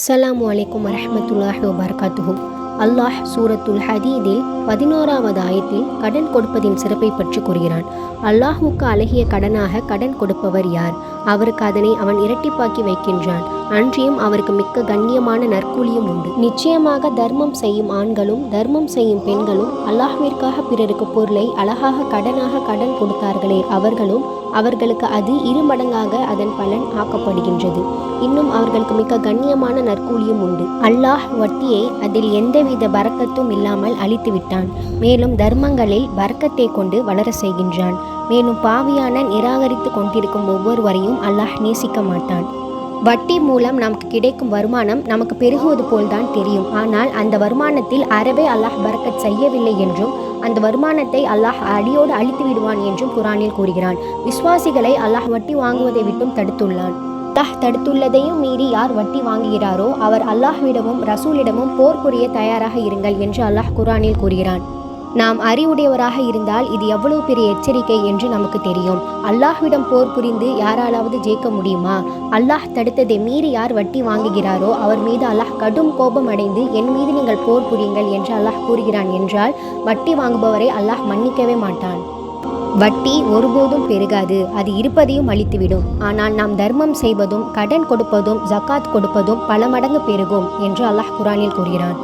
அஸ்ஸலாமு அலைக்கும் வரமத்துல்லாஹி வபர்காத்துஹு. அல்லாஹ் சூரத்துல் ஹதீதில் பதினோராவது ஆயத்தில் கடன் கொடுப்பதின் சிறப்பை பற்றி கூறுகிறான். அல்லாஹுக்கு அழகிய கடனாக கடன் கொடுப்பவர் யார்? அவருக்கு அதனை அவன் இரட்டிப்பாக்கி வைக்கின்றான். அன்றியும் அவருக்கு மிக்க கண்ணியமான நற்கூலியும் உண்டு. நிச்சயமாக தர்மம் செய்யும் ஆண்களும் தர்மம் செய்யும் பெண்களும் அல்லாஹ்விற்காக பிறருக்கு பொருளை அழகாக கடனாக கடன் கொடுத்தார்களே அவர்களும் அவர்களுக்கு அது இரு மடங்காக அதன் பலன் ஆக்கப்படுகின்றது. இன்னும் அவர்களுக்கு மிக்க கண்ணியமான நற்கூலியும் உண்டு. அல்லாஹ் வட்டியை அதில் எந்தவித பறக்கத்தும் இல்லாமல் அழித்து விட்டான் மேலும் தர்மங்களில் பரக்கத்தை கொண்டு வளர செய்கின்றான். மேலும் பாவியான நிராகரித்து கொண்டிருக்கும் ஒவ்வொருவரையும் அல்லாஹ் நேசிக்க மாட்டான். வட்டி மூலம் நமக்கு கிடைக்கும் வருமானம் நமக்கு பெருகுவது போல்தான் தெரியும். ஆனால் அந்த வருமானத்தில் அறவே அல்லாஹ் பரக்கத் செய்யவில்லை என்றும் அந்த வருமானத்தை அல்லாஹ் அடியோடு அழித்து விடுவான் என்றும் குரானில் கூறுகிறான். விஸ்வாசிகளை அல்லாஹ் வட்டி வாங்குவதை விட்டும் தடுத்துள்ளான். தஹ் தடுத்துள்ளதையும் மீறி யார் வட்டி வாங்குகிறாரோ அவர் அல்லாஹ்விடமும் ரசூலிடமும் போர் புரிய தயாராக இருங்கள் என்று அல்லாஹ் குரானில் கூறுகிறான். நாம் அறிவுடையவராக இருந்தால் இது எவ்வளவு பெரிய எச்சரிக்கை என்று நமக்கு தெரியும். அல்லாஹ்விடம் போர் புரிந்து யாராலாவது ஜெயிக்க முடியுமா? அல்லாஹ் தடுத்ததை மீறி யார் வட்டி வாங்குகிறாரோ அவர் மீது அல்லாஹ் கடும் கோபம் அடைந்து என் மீது நீங்கள் போர் புரியுங்கள் என்று அல்லாஹ் கூறுகிறான் என்றால் வட்டி வாங்குபவரை அல்லாஹ் மன்னிக்கவே மாட்டான். வட்டி ஒருபோதும் பெருகாது அது இருப்பதையும் அழித்துவிடும். ஆனால் நாம் தர்மம் செய்வதும் கடன் கொடுப்பதும் ஜக்காத் கொடுப்பதும் பல மடங்கு பெருகும் என்று அல்லாஹ் குரானில் கூறுகிறான்.